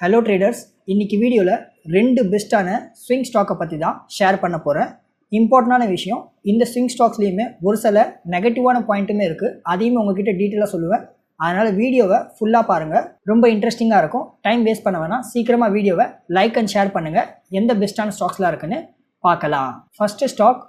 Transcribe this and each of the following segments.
Hello traders இன்றைக்கி வீடியோவில் ரெண்டு பெஸ்ட்டான ஸ்விங் ஸ்டாக்கை பற்றி தான் ஷேர் பண்ண போகிறேன் இம்பார்ட்டண்டான விஷயம் இந்த ஸ்விங் ஸ்டாக்ஸ்லேயுமே ஒரு சில நெகட்டிவான பாயிண்ட்டுமே இருக்குது அதையுமே உங்ககிட்ட டீட்டெயிலாக சொல்லுவேன். அதனால் வீடியோவை ஃபுல்லாக பாருங்கள் ரொம்ப இன்ட்ரெஸ்டிங்காக இருக்கும். டைம் வேஸ்ட் பண்ண வேணாம். சீக்கிரமாக வீடியோவை லைக் அண்ட் ஷேர் பண்ணுங்கள் எந்த பெஸ்ட்டான ஸ்டாக்ஸ்லாம் இருக்குன்னு பார்க்கலாம். First stock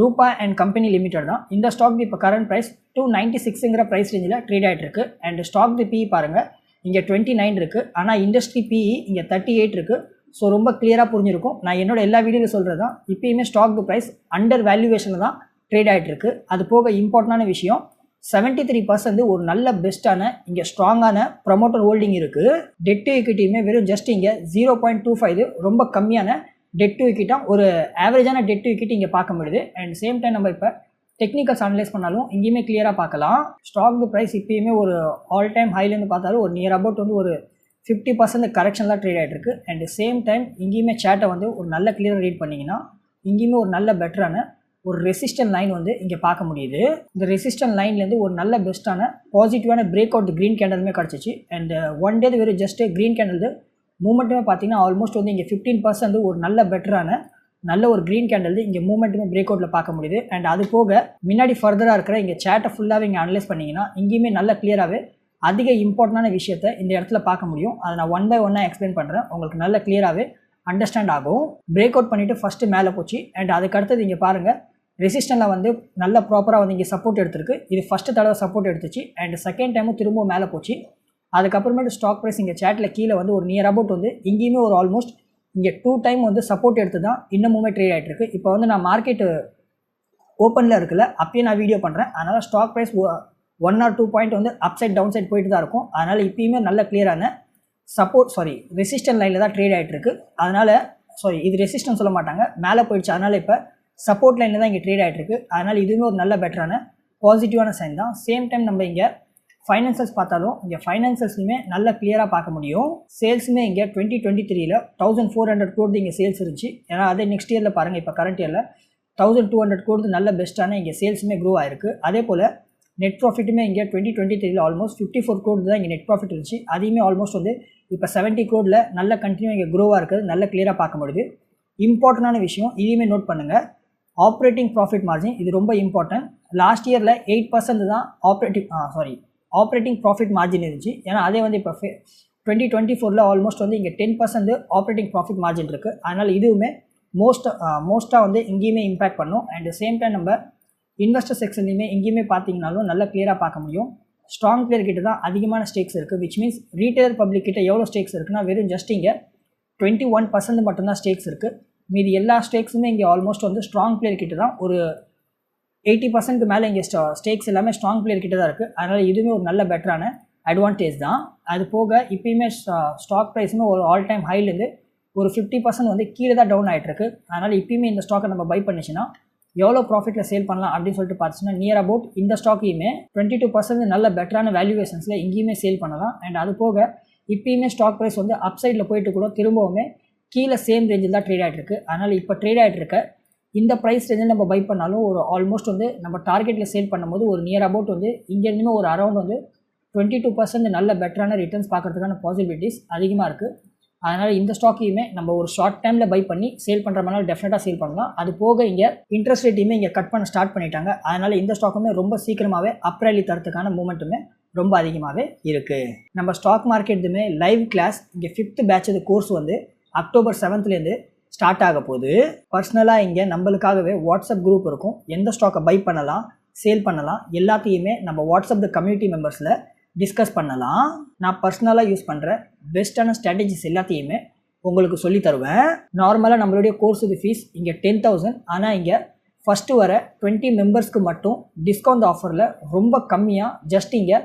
Rupa and company limited தான். இந்த ஸ்டாக் இப்போ கரண்ட் ப்ரைஸ் டூ நைன்ட்டி சிக்ஸுங்கிற ப்ரைஸ் ரேஞ்சில் ட்ரேட் ஆகிட்டு இருக்கு. அண்ட் ஸ்டாக் தி பாருங்கள் இங்கே டுவெண்ட்டி நைன் இருக்குது ஆனால் இண்டஸ்ட்ரி பிஇ இங்கே தேர்ட்டி எயிட் இருக்குது ஸோ ரொம்ப கிளியராக புரிஞ்சிருக்கும். நான் என்னோட எல்லா வீடியோவில் சொல்கிறது தான் இப்போயுமே ஸ்டாக் தி ப்ரைஸ் அண்டர் வேல்யூவேஷனில் தான் ட்ரேட் ஆகிட்டுருக்கு அது போக இம்பார்ட்டண்டான விஷயம் செவன்ட்டி த்ரீ பர்சன்ட் ஒரு நல்ல பெஸ்ட்டான இங்கே ஸ்ட்ராங்கான ப்ரமோட்டர் ஹோல்டிங் இருக்குது டெட் டு இக்விட்டியுமே வெறும் ஜஸ்ட் இங்கே ஜீரோ பாயிண்ட் டூ ஃபைவ் ரொம்ப கம்மியான டெட் டு இக்விட்டாக ஒரு ஆவரேஜான டெட் டு இக்விட்டி இங்கே பார்க்க முடியுது. அண்ட் சேம் டைம் நம்ம இப்போ டெக்னிக்கல்ஸ் அனலைஸ் பண்ணாலும் இங்கேயுமே கிளியராக பார்க்கலாம். ஸ்டாக் ப்ரைஸ் இப்போயுமே ஒரு ஆல் டைம் ஹைலேருந்து பார்த்தாலும் ஒரு நியர் அபவுட் வந்து ஒரு ஃபிஃப்டி பர்சன்ட் கரெக்ஷன் தான் ட்ரேட் ஆகிட்டு இருக்கு. அண்ட் சேம் டைம் இங்கேயுமே சேட்டை வந்து ஒரு நல்ல கிளியராக ரீட் பண்ணிங்கன்னா இங்கேயுமே ஒரு நல்ல பெட்டரான ஒரு ரெசிஸ்டன்ட் லைன் வந்து இங்கே பார்க்க முடியுது. இந்த ரெசிஸ்டன்ட் லைன்லேருந்து ஒரு நல்ல பெஸ்ட்டான பாசிட்டிவான பிரேக் அவுட் க்ரீன் கேண்டலுமே கிடச்சிச்சு. அண்ட் ஒன் டே வெறும் ஜஸ்ட் க்ரீன் கேண்டல் மூமெண்ட்டுமே பார்த்தீங்கன்னா ஆல்மோஸ்ட் வந்து இங்கே ஃபிஃப்டீன் பர்சன்ட் ஒரு நல்ல பெட்டரான நல்ல ஒரு க்ரீன் கேண்டல் இங்கே மூமெண்ட்டுமே பிரேக் அவுட்டில் பார்க்க முடியுது. அண்ட் அது போக முன்னாடி ஃபர்தராக இருக்கிற இங்கே சேட்டை ஃபுல்லாகவே இங்கே அனலைஸ் பண்ணிங்கன்னா இங்கேயுமே நல்ல கிளியராகவே அதிக இம்பார்ட்டண்டான விஷயத்தை இந்த இடத்துல பார்க்க முடியும். அதை நான் ஒன் பை ஒன்னாக எக்ஸ்பிளைன் பண்ணுறேன் உங்களுக்கு நல்ல கிளியராகவே அண்டர்ஸ்டாண்ட் ஆகும். பிரேக் அவுட் பண்ணிவிட்டு ஃபஸ்ட்டு மேலே போச்சு. அண்ட் அதுக்கு அடுத்தது இங்கே பாருங்கள் ரெசிஸ்டனில் வந்து நல்ல ப்ராப்பராக வந்து இங்கே சப்போர்ட் எடுத்திருக்கு. இது ஃபஸ்ட்டு தடவை சப்போர்ட் எடுத்துச்சு. அண்ட் செகண்ட் டைமும் திரும்பவும் மேலே போச்சு. அதுக்கப்புறமேட்டு ஸ்டாக் ப்ரைஸ் இங்கே சேட்டில் கீழே வந்து ஒரு நியர் அபவுட் வந்து இங்கேயுமே ஒரு ஆல்மோஸ்ட் இங்கே டூ டைம் வந்து சப்போர்ட் எடுத்து தான் இன்னமுமே ட்ரேட் ஆகிட்டு இருக்கு இப்போ வந்து நான் மார்க்கெட்டு ஓப்பனில் இருக்குல்ல அப்பயே நான் வீடியோ பண்ணுறேன் அதனால் stock price one or two point வந்து அப் சைட் டவுன் சைட் போயிட்டு தான் இருக்கும். அதனால் இப்பயுமே நல்ல கிளியரான சப்போர்ட் சாரி ரெசிஸ்டன்ட் லைனில் தான் ட்ரேட் ஆகிட்டு இருக்கு அதனால் சாரி இது ரெசிஸ்டன் சொல்ல மாட்டாங்க. மேலே போயிடுச்சு. அதனால் இப்போ சப்போர்ட் லைனில் தான் இங்கே ட்ரேட் ஆகிட்டு இருக்கு அதனால் இதுவுமே ஒரு நல்ல பெட்டரான பாசிட்டிவான சைன் தான். சேம் டைம் நம்ம இங்கே ஃபைனான்சல்ஸ் பார்த்தாலும் இங்கே ஃபைனான்சல்ஸுமே நல்ல கிளியராக பார்க்க முடியும். சேல்ஸுமே இங்கே டுவெண்ட்டி டுவெண்ட்டி த்ரீல தௌசண்ட் ஃபோர் ஹண்ட்ரட் கோடி இங்கே சேல்ஸ் இருந்துச்சு. ஏன்னா அதே நெக்ஸ்ட் இயரில் பாருங்கள் இப்போ கரண்ட் இயரில் தௌசண்ட் டூ ஹண்ட்ரட் கோடி நல்ல பெஸ்ட்டான இங்கே சேல்ஸுமே க்ரோ ஆயிருக்கு. அதே போல் நெட் ப்ராஃபிட்டுமே இங்கே டுவெண்ட்டி டுவெண்ட்டி த்ரீல ஆல்மோஸ்ட் ஃபிஃப்டி ஃபோர் கோடி தான் இங்கே நெட் ப்ராஃபிட் இருந்துச்சு. அதையுமே ஆல்மோஸ்ட் வந்து இப்போ செவன்ட்டி கோடில் நல்ல கண்டினியூ இங்கே க்ரோவாக இருக்குது. நல்ல கிளியராக பார்க்க முடியுது. இம்பார்ட்டண்டான விஷயம் இதையுமே நோட் பண்ணுங்கள் ஆப்ரேட்டிங் ப்ராஃபிட் மார்ஜின் இது ரொம்ப இம்பார்ட்டன்ட் லாஸ்ட் இயரில் எயிட் பர்சன்ட் தான் operating sorry operating profit margin இருந்துச்சு. ஏன்னா அதே வந்து இப்போ டுவெண்ட்டி டுவெண்ட்டி ஃபோரில் ஆல்மோஸ்ட் வந்து இங்கே ten percent operating profit margin இருக்குது அதனால் இதுவுமே மோஸ்ட் மோஸ்ட்டாக வந்து இங்கேயுமே இம்பேக்ட் பண்ணும். அண்ட் சேம் டைம் நம்ம இன்வெஸ்டர் செக்ஷன்லையுமே எங்கேயுமே பார்த்தீங்கனாலும் நல்லா கிளியராக பார்க்க முடியும். ஸ்ட்ராங் பிளேயர் கிட்ட தான் அதிகமான ஸ்டேக்ஸ் இருக்குது விச் மீன்ஸ் ரீட்டைலர் பப்ளிக் கிட்ட எவ்வளோ ஸ்டேக்ஸ் இருக்குன்னா வெறும் ஜஸ்ட் இங்கே டுவெண்ட்டி ஒன் பர்சன்ட் மட்டும்தான் ஸ்டேக்ஸ் இருக்குது மீதி எல்லா ஸ்டேக்ஸுமே இங்கே ஆல்மோஸ்ட் வந்து ஸ்ட்ராங் பிளேயர் கிட்ட தான் ஒரு எயிட்டி பர்சன்ட்க்கு மேலே இங்கே ஸ்டா ஸ்டேக்ஸ் எல்லாமே ஸ்ட்ராங் பிளேயர் கிட்ட தான் இருக்குது அதனால் இதுவுமே ஒரு நல்ல பெட்டரான அட்வான்டேஜ் தான். அது போக இப்போயுமே ஸ்டாக் ப்ரைஸுமே ஒரு ஆல் டைம் ஹைலேருந்து ஒரு ஃபிஃப்டி பர்சன்ட் வந்து கீழே தான் டவுன் ஆகிட்டுருக்கு அதனால் இப்போயுமே இந்த ஸ்டாக்கை நம்ம பை பண்ணிச்சுன்னா எவ்வளோ ப்ராஃபிட்டில் சேல் பண்ணலாம் அப்படின்னு சொல்லிட்டு பார்த்துச்சுன்னா நியர் அபவுட் இந்த ஸ்டாக்கையுமே டுவெண்ட்டி டூ பர்சன்ட் நல்ல பெட்டரான வேல்யூவேஷன்ஸில் இங்கேயுமே சேல் பண்ணலாம். அண்ட் அது போக இப்போயுமே ஸ்டாக் ப்ரைஸ் வந்து அப் சைடில் போயிட்டு கூட திரும்பவுமே கீழே சேம் ரேஞ்சில் தான் ட்ரேட் ஆகிட்டு இருக்கு அதனால் இப்போ ட்ரேட் ஆகிட்டு இருக்க இந்த ப்ரைஸ் ரேஞ்சில் நம்ம பை பண்ணாலும் ஒரு ஆல்மோஸ்ட் வந்து நம்ம டார்கெட்டில் சேல் பண்ணும்போது ஒரு நியர் அபவுட் வந்து இங்கேருந்துமே ஒரு அரௌண்ட் வந்து டுவெண்ட்டி டூ பர்சன்ட் நல்ல பெட்டரான ரிட்டர்ன்ஸ் பார்க்கறதுக்கான பாசிபிலிட்டிஸ் அதிகமாக இருக்குது அதனால் இந்த ஸ்டாக்கையுமே நம்ம ஒரு ஷார்ட் டைமில் பை பண்ணி சேல் பண்ணுற மாதிரி டெஃபினட்டாக சேல் பண்ணலாம். அது போக இங்கே இன்ட்ரெஸ்ட் ரேட்டையுமே இங்கே கட் பண்ண ஸ்டார்ட் பண்ணிட்டாங்க. அதனால் இந்த ஸ்டாக்குமே ரொம்ப சீக்கிரமாகவே அப்ரேலி தரத்துக்கான மூமெண்ட்டுமே ரொம்ப அதிகமாகவே இருக்குது நம்ம ஸ்டாக் மார்க்கெட்டுமே லைவ் கிளாஸ் இங்கே ஃபிஃப்த் பேட்ச் கோர்ஸ் வந்து அக்டோபர் செவன்த்லேருந்து ஸ்டார்ட் ஆக போகுது. பர்சனலாக இங்கே நம்மளுக்காகவே வாட்ஸ்அப் குரூப் இருக்கும். எந்த ஸ்டாக்கை பை பண்ணலாம் சேல் பண்ணலாம் எல்லாத்தையுமே நம்ம வாட்ஸ்அப் கம்யூனிட்டி மெம்பர்ஸில் டிஸ்கஸ் பண்ணலாம். நான் பர்சனலாக யூஸ் பண்ணுற பெஸ்ட்டான ஸ்ட்ராட்டஜிஸ் எல்லாத்தையுமே உங்களுக்கு சொல்லி தருவேன். நார்மலாக நம்மளுடைய கோர்ஸுக்கு ஃபீஸ் இங்கே டென் தௌசண்ட் ஆனால் இங்கே ஃபஸ்ட்டு வர டுவெண்ட்டி மெம்பர்ஸ்க்கு மட்டும் டிஸ்கவுண்ட் ஆஃபரில் ரொம்ப கம்மியாக ஜஸ்ட் இங்கே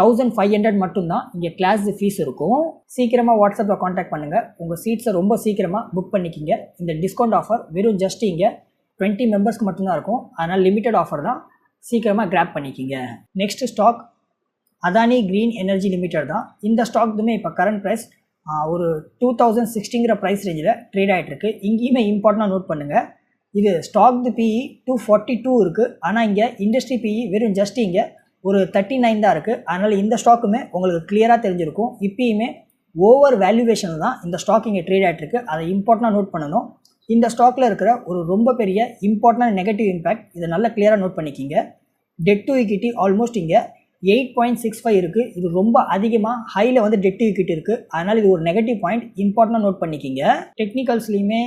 தௌசண்ட் ஃபைவ் ஹண்ட்ரட் மட்டும்தான் இங்கே கிளாஸ் ஃபீஸ் இருக்கும். சீக்கிரமாக வாட்ஸ்அப்பில் காண்டாக்ட் பண்ணுங்கள் உங்கள் சீட்ஸை ரொம்ப சீக்கிரமாக புக் பண்ணிக்கிங்க. இந்த டிஸ்கவுண்ட் ஆஃபர் வெறும் ஜஸ்ட் இங்கே டுவெண்ட்டி மெம்பர்ஸ்க்கு மட்டும்தான் இருக்கும். அதனால் லிமிட்டட் ஆஃபர் தான் சீக்கிரமாக கிராப் பண்ணிக்கிங்க. Next stock Adani green energy limited தான். இந்த ஸ்டாக்குமே இப்போ கரண்ட் ப்ரைஸ் ஒரு டூ தௌசண்ட் சிக்ஸ்டிங்கிற ப்ரைஸ் ரேஞ்சில் ட்ரேட் ஆகிட்டு இங்கேயுமே இம்பார்ட்டண்டாக நோட் பண்ணுங்கள் இது stock PE two forty two இருக்குது ஆனால் இங்கே இண்டஸ்ட்ரி பிஇ வெறும் ஜஸ்ட் இங்கே ஒரு தேர்ட்டி நைன் தான் இருக்குது அதனால் இந்த ஸ்டாக்குமே உங்களுக்கு கிளியராக தெரிஞ்சிருக்கும். இப்பயுமே ஓவர் வேல்யூவேஷன் தான் இந்த ஸ்டாக் இங்கே ட்ரேட் ஆகிட்டு அதை இம்பார்ட்டண்டாக நோட் பண்ணணும். இந்த ஸ்டாக்கில் இருக்கிற ஒரு ரொம்ப பெரிய இம்பார்ட்டண்டான நெகட்டிவ் இம்பேக்ட் இதை நல்லா கிளியராக நோட் பண்ணிக்கிங்க. டெட் டு இக்விட்டி ஆல்மோஸ்ட் இங்கே எயிட் பாயிண்ட் சிக்ஸ் ஃபைவ் இருக்குது இது ரொம்ப அதிகமாக ஹையில் வந்து டெட் டு இக்விட்டி இருக்குது அதனால் இது ஒரு நெகட்டிவ் பாயிண்ட் இம்பார்ட்டண்டாக நோட் பண்ணிக்கிங்க. டெக்னிக்கல்ஸ்லையுமே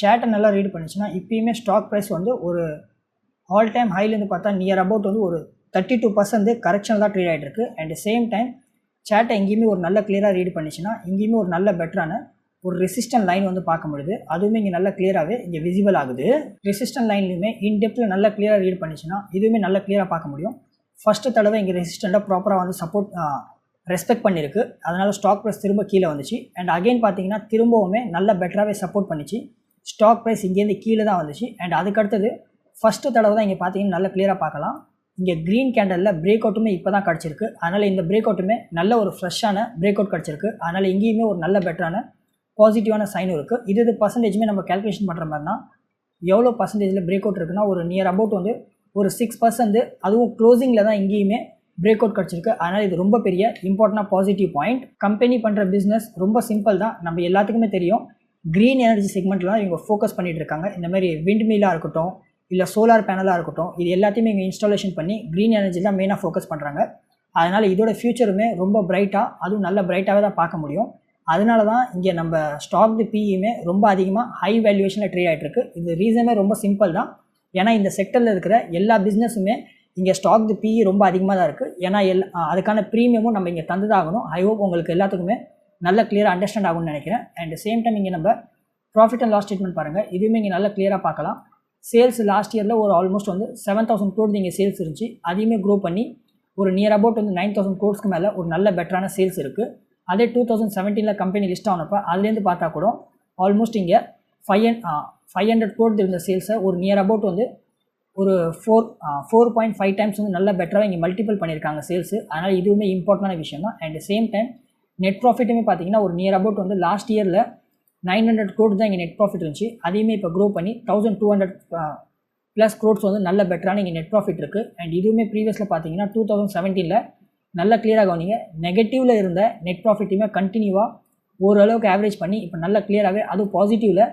சேட்டை நல்லா ரீட் பண்ணிச்சுன்னா இப்பயுமே ஸ்டாக் ப்ரைஸ் வந்து ஒரு ஆல் டைம் ஹைலேருந்து பார்த்தா நியர் அபவுட் வந்து ஒரு தேர்ட்டி டூ பர்சன்ட் கரெக்ஷன் தான் ட்ரீட் ஆகிட்டு இருக்கு அண்ட் சேம் டைம் சேட்டை எங்கேயுமே ஒரு நல்ல கிளியராக ரீட் பண்ணிச்சுன்னா இங்கேயுமே ஒரு நல்ல பெட்டரான ஒரு ரெசிஸ்டன்ட் லைன் வந்து பார்க்க முடியுது. அதுவுமே இங்கே நல்ல கிளியராகவே இங்கே விசிபிள் ஆகுது. ரெசிஸ்டன்ட் லைன்லையுமே இன்டெப்த்தில் நல்ல கிளியராக ரீட் பண்ணிச்சுன்னா இதுவுமே நல்ல கிளியராக பார்க்க முடியும். ஃபஸ்ட்டு தடவை இங்கே ரெசிஸ்டண்ட்டாக ப்ராப்பராக வந்து சப்போர்ட் ரெஸ்பெக்ட் பண்ணியிருக்கு அதனால் ஸ்டாக் ப்ரைஸ் திரும்ப கீழே வந்துச்சு. அண்ட் அகைன் பார்த்தீங்கன்னா திரும்பவுமே நல்ல பெட்டராகவே சப்போர்ட் பண்ணிச்சு. ஸ்டாக் ப்ரைஸ் இங்கேருந்து கீழே தான் வந்துச்சு. அண்ட் அதுக்கடுத்தது ஃபஸ்ட்டு தடவை தான் இங்கே பார்த்தீங்கன்னா நல்ல கிளியராக பார்க்கலாம். இங்கே க்ரீன் கேண்டலில் பிரேக் அவுட்டுமே இப்போ தான் கிடச்சிருக்கு. அதனால் இந்த பிரேக் அவுட்டுமே நல்ல ஒரு ஃப்ரெஷ்ஷான பிரேக் அவுட் கிடச்சிருக்கு. அதனால் இங்கேயுமே ஒரு நல்ல பெட்டரான பாசிட்டிவான சைனும் இருக்குது இது இது பர்சன்டேஜுமே நம்ம கேல்குலேஷன் பண்ணுற மாதிரினா எவ்வளோ பர்சன்டேஜில் பிரேக் அவுட் இருக்குன்னா ஒரு நியர் அபவுட் வந்து ஒரு சிக்ஸ் பர்சன்ட் அதுவும் க்ளோசிங்கில் தான் இங்கேயுமே பிரேக் அவுட் கிடச்சிருக்கு. அதனால் இது ரொம்ப பெரிய இம்பார்ட்டண்டாக பாசிட்டிவ் பாயிண்ட் கம்பெனி பண்ணுற பிஸ்னஸ் ரொம்ப சிம்பிள் தான். நம்ம எல்லாத்துக்குமே தெரியும். க்ரீன் எனர்ஜி செக்மெண்ட்டில் தான் இவங்க ஃபோக்கஸ் பண்ணிகிட்டு இருக்காங்க. இந்த மாதிரி விண்ட் மில்லாக இருக்கட்டும் இல்லை சோலார் பேனலாக இருக்கட்டும் இது எல்லாத்தையுமே இங்கே இன்ஸ்டாலேஷன் பண்ணி க்ரீன் எனர்ஜி தான் மெயினாக ஃபோக்கஸ் பண்ணுறாங்க அதனால் இதோட ஃப்யூச்சருமே ரொம்ப பிரைட்டாக அதுவும் நல்ல பிரைட்டாகவே தான் பார்க்க முடியும். அதனால தான் இங்கே நம்ம ஸ்டாக் பிஇயுமே ரொம்ப அதிகமாக ஹை வேல்யூவேஷனில் ட்ரேட் ஆகிட்டு இது ரீசனே ரொம்ப சிம்பிள் தான். ஏன்னா இந்த செக்டரில் இருக்கிற எல்லா பிஸ்னஸுமே இங்கே ஸ்டாக் தி பிஇ ரொம்ப அதிகமாக தான் இருக்குது ஏன்னா எல் அதுக்கான ப்ரீமியமும் நம்ம இங்கே தந்துதாகணும். ஆகணும் ஐ ஹோப் உங்களுக்கு எல்லாத்துக்குமே நல்ல கிளியராக அண்டர்ஸ்டாண்ட் ஆகும்னு நினைக்கிறேன். அண்ட் சேம் டைம் இங்கே நம்ம ப்ராஃபிட் அண்ட் லாஸ் ஸ்டேட்மெண்ட் பாருங்கள் இதுவுமே இங்கே நல்லா கிளியராக பார்க்கலாம். சேல்ஸ் லாஸ்ட் இயரில் ஒரு ஆல்மோஸ்ட் வந்து செவன் தௌசண்ட் க்ரோட் இங்கே சேல்ஸ் இருந்துச்சு. அதையுமே க்ரோ பண்ணி ஒரு நியர் அபவுட் வந்து நைன் தௌசண்ட் க்ரோட்ஸ்க்கு மேலே ஒரு நல்ல பெட்டரான சேல்ஸ் இருக்குது அதே டூ தௌசண்ட் செவன்டீனில் கம்பெனி லிஸ்ட் ஆனப்போ அதுலேருந்து பார்த்தா கூட ஆல்மோஸ்ட் இங்கே five hundred five hundred crore இருந்த சேல்ஸை ஒரு நியர் அபவுட் வந்து ஒரு four four point five times வந்து நல்ல பெட்டராக இங்கே மல்டிபிள் பண்ணியிருக்காங்க சேல்ஸு அதனால் இதுவுமே இம்பார்ட்டண்டான விஷயம் தான் அண்ட் சேம் டைம் நெட் ப்ராஃபிட்டுமே பார்த்தீங்கன்னா ஒரு நியர் அபவுட் வந்து லாஸ்ட் இயரில் நைன் ஹண்ட்ரட் க்ரோட் தான் இங்கே நெட் ப்ராஃபிட் இருந்துச்சு. அதையுமே இப்போ க்ரோ பண்ணி தௌசண்ட் டூ ஹண்ட்ரட் ப்ளஸ் க்ரோட்ஸ் வந்து நல்ல பெட்டரான இங்கே நெட் ப்ராஃபிட் இருக்குது அண்ட் இதுவுமே ப்ரீவியஸில் பார்த்தீங்கன்னா டூ தௌசண்ட் செவன்டீனில் நல்ல கிளியராக கவனிங்க. நெகட்டிவில் இருந்த நெட் ப்ராஃபிட்டையுமே கண்டினியூவாக ஓரளவுக்கு ஆவரேஜ் பண்ணி இப்போ நல்ல கிளியராகவே அதுவும் பாசிட்டிவில்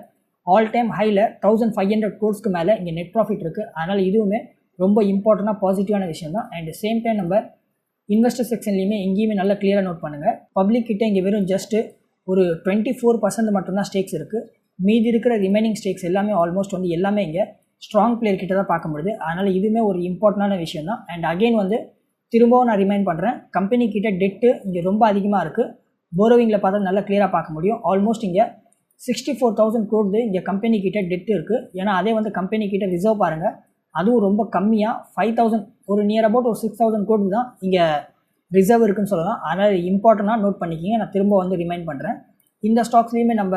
ஆல் டைம் ஹையில் தௌசண்ட் ஃபைவ் ஹண்ட்ரட் க்ரோட்ஸ்க்கு மேலே இங்கே நெட் ப்ராஃபிட் இருக்குது அதனால் இதுவுமே ரொம்ப இம்பார்ட்டண்டாக பாசிட்டிவான விஷயம் தான். அண்ட் சேம் டைம் நம்ம இன்வெஸ்டர் செக்ஷன்லையுமே எங்கேயுமே நல்லா கிளியராக நோட் பண்ணுங்கள் பப்ளிக் கிட்டே இங்கே வெறும் ஜஸ்ட்டு ஒரு டுவெண்ட்டி ஃபோர் பர்சன்ட் மட்டும்தான் ஸ்டேக்ஸ் இருக்குது மீதி இருக்கிற ரிமைனிங் ஸ்டேக்ஸ் எல்லாமே ஆல்மோஸ்ட் வந்து எல்லாமே இங்கே ஸ்ட்ராங் பிளேயர் கிட்ட தான் பார்க்க முடியுது. அதனால் இதுவுமே ஒரு இம்பார்ட்டண்டான விஷயம் தான் அண்ட் அகெயின் வந்து திரும்பவும் நான் ரிமைண்ட் பண்ணுறேன் கம்பெனி கிட்ட டெட்டு இங்கே ரொம்ப அதிகமாக இருக்குது போரோவிங்கில் பார்த்தா நல்லா கிளியராக பார்க்க முடியும். ஆல்மோஸ்ட் இங்கே சிக்ஸ்டி ஃபோர் தௌசண்ட் கோடு இங்கே கம்பெனி கிட்ட டெட் இருக்குது ஏன்னா அதே வந்து கம்பெனி கிட்ட ரிசர்வ் பாருங்கள் அதுவும் ரொம்ப கம்மியாக ஃபைவ் தௌசண்ட் ஒரு நியர் அபவுட் ஒரு சிக்ஸ் தௌசண்ட் கோட்டு தான் இங்கே ரிசர்வ் இருக்குன்னு சொல்லலாம். அதனால் இம்பார்ட்டண்ட்டாக நோட் பண்ணிக்கிங்க. நான் திரும்ப வந்து ரிமைண்ட் பண்ணுறேன் இந்த ஸ்டாக்ஸ்லேயுமே நம்ம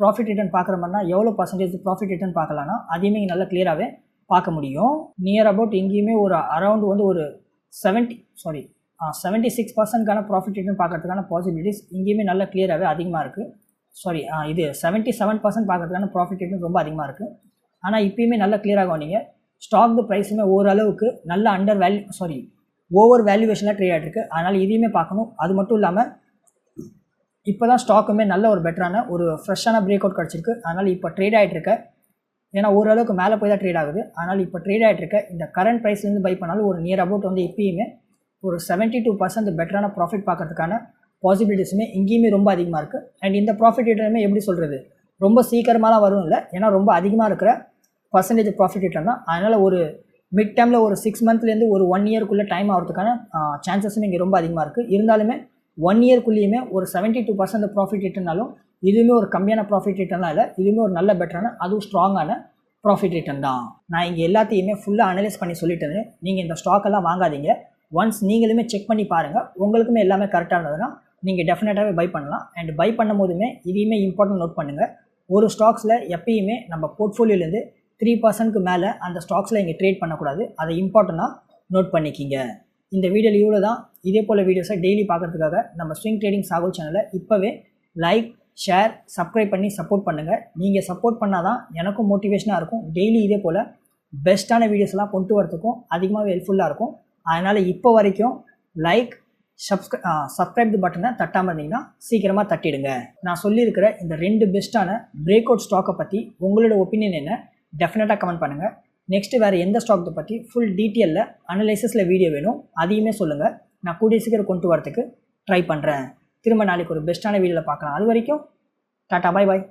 ப்ராஃபிட் ரிட்டர்ன் பார்க்குற மாதிரினா எவ்வளோ பர்சன்டேஜ் ப்ராஃபிட் ரிட்டர்ன் பார்க்கலாம்னா அதையுமே இங்கே நல்லா கிளியராகவே பார்க்க முடியும். நியர் அபவுட் எங்கேயுமே ஒரு அரௌண்ட் வந்து ஒரு செவன்ட்டி சாரி செவன்ட்டி சிக்ஸ் பர்சன்ட்கான ப்ராஃபிட் ரிட்டர்ன் பார்க்கறதுக்கான பாசிபிலிட்டிஸ் இங்கேயுமே நல்லா கிளியராகவே அதிகமாக இருக்குது சாரி இது செவன்ட்டி செவன் பர்சன்ட் பார்க்கறதுக்கான ப்ராஃபிட் ரிட்டர்ன் ரொம்ப அதிகமாக இருக்குது ஆனால் இப்பயுமே நல்லா கிளியராக நீங்கள் ஸ்டாக் ப்ரைஸுமே ஓரளவுக்கு நல்ல அண்டர் வேல்யூ சாரி ஓவர் வேல்யூவேஷனில் ட்ரேட் ஆகிருக்கு அதனால் இதையுமே பார்க்கணும். அது மட்டும் இல்லாமல் இப்போ தான் ஸ்டாக்குமே நல்ல ஒரு பெட்டரான ஒரு ஃப்ரெஷ்ஷான பிரேக் அவுட் கிடச்சிருக்கு. அதனால் இப்போ ட்ரேட் ஆகிட்டு இருக்க ஏன்னா ஓரளவுக்கு மேலே போய் தான் ட்ரேட் ஆகுது. அதனால் இப்போ ட்ரேட் ஆகிட்டு இருக்க இந்த கரண்ட் ப்ரைஸ்லேருந்து பை பண்ணாலும் ஒரு நியர் அபவுட் வந்து இப்பயுமே ஒரு செவன்ட்டி டூ பர்சன்ட் பெட்டரான ப்ராஃபிட் பார்க்கறதுக்கான பாசிபிலிட்டிஸுமே இங்கேயுமே ரொம்ப அதிகமாக இருக்குது அண்ட் இந்த ப்ராஃபிட் ரிட்டர்னுமே எப்படி சொல்கிறது ரொம்ப சீக்கிரமாலாம் வரும் இல்லை ஏன்னா ரொம்ப அதிகமாக இருக்கிற பர்சன்டேஜ் ப்ராஃபிட் ரிட்டர்ன் தான் அதனால் ஒரு மிட் டைமில் ஒரு சிக்ஸ் மந்த்லேருந்து ஒரு ஒன் இயர்க்குள்ளே டைம் ஆகிறதுக்கான சான்சஸும் இங்கே ரொம்ப அதிகமாக இருக்குது இருந்தாலுமே ஒன் இயர்க்குள்ளேயுமே ஒரு செவன்ட்டி டூ பர்சன்ட் ப்ராஃபிட் ரிட்டர்னாலும் இதுவுமே ஒரு கம்மியான ப்ராஃபிட் ரிட்டர்ன்லாம் இல்லை இதுவுமே ஒரு நல்ல பெட்டரான அதுவும் ஸ்ட்ராங்கான ப்ராஃபிட் ரிட்டர்ன் தான். நான் இங்கே எல்லாத்தையுமே ஃபுல்லாக அனலைஸ் பண்ணி சொல்லிட்டேன். நீங்கள் இந்த ஸ்டாக்கெல்லாம் வாங்காதீங்க. ஒன்ஸ் நீங்களுமே செக் பண்ணி பாருங்கள் உங்களுக்குமே எல்லாமே கரெக்டாக இருந்ததுன்னா நீங்கள் டெஃபினட்டாகவே பை பண்ணலாம். அண்ட் பை பண்ணும் போதுமே இதையுமே இம்பார்ட்டன்ட் நோட் பண்ணுங்கள் ஒரு ஸ்டாக்ஸில் எப்பயுமே நம்ம போர்ட்ஃபோலியோலேருந்து த்ரீ பர்சன்ட்க்கு மேலே அந்த ஸ்டாக்ஸில் இங்கே ட்ரேட் பண்ணக்கூடாது. அதை இம்பார்ட்டண்ட்டாக நோட் பண்ணிக்கிங்க. இந்த வீடியோவில் இவ்வளோ தான் இதே போல் வீடியோஸை டெய்லி பார்க்குறதுக்காக நம்ம ஸ்விங் ட்ரேடிங் சாகுல் சேனலை இப்போவே லைக் ஷேர் சப்ஸ்கிரைப் பண்ணி சப்போர்ட் பண்ணுங்கள் நீங்கள் சப்போர்ட் பண்ணால் தான் எனக்கும் மோட்டிவேஷனாக இருக்கும். டெய்லி இதே போல் பெஸ்ட்டான வீடியோஸ்லாம் கொண்டு வரதுக்கும் அதிகமாக ஹெல்ப்ஃபுல்லாக இருக்கும். அதனால் இப்போ வரைக்கும் லைக் சப்ஸ்கிரை சப்ஸ்கிரைப் பட்டனை தட்டாமல் இருந்தீங்கன்னா சீக்கிரமாக தட்டிடுங்க. நான் சொல்லியிருக்கிற இந்த ரெண்டு பெஸ்ட்டான பிரேக் அவுட் ஸ்டாக்கை பற்றி உங்களோட ஒப்பீனியன் என்ன? டெஃபினட்டாக கமெண்ட் பண்ணுங்கள் நெக்ஸ்ட்டு வேறு எந்த ஸ்டாக்கை பற்றி ஃபுல் டீட்டெயிலில் அனலைசிஸில் வீடியோ வேணும் அதையுமே சொல்லுங்கள் நான் கூடிய சீக்கிரம் கொண்டு வரதுக்கு ட்ரை பண்ணுறேன் திரும்ப நாளைக்கு ஒரு பெஸ்ட்டான வீடியோவில் பார்க்கலாம். அது வரைக்கும் டாட்டா பாய் பாய்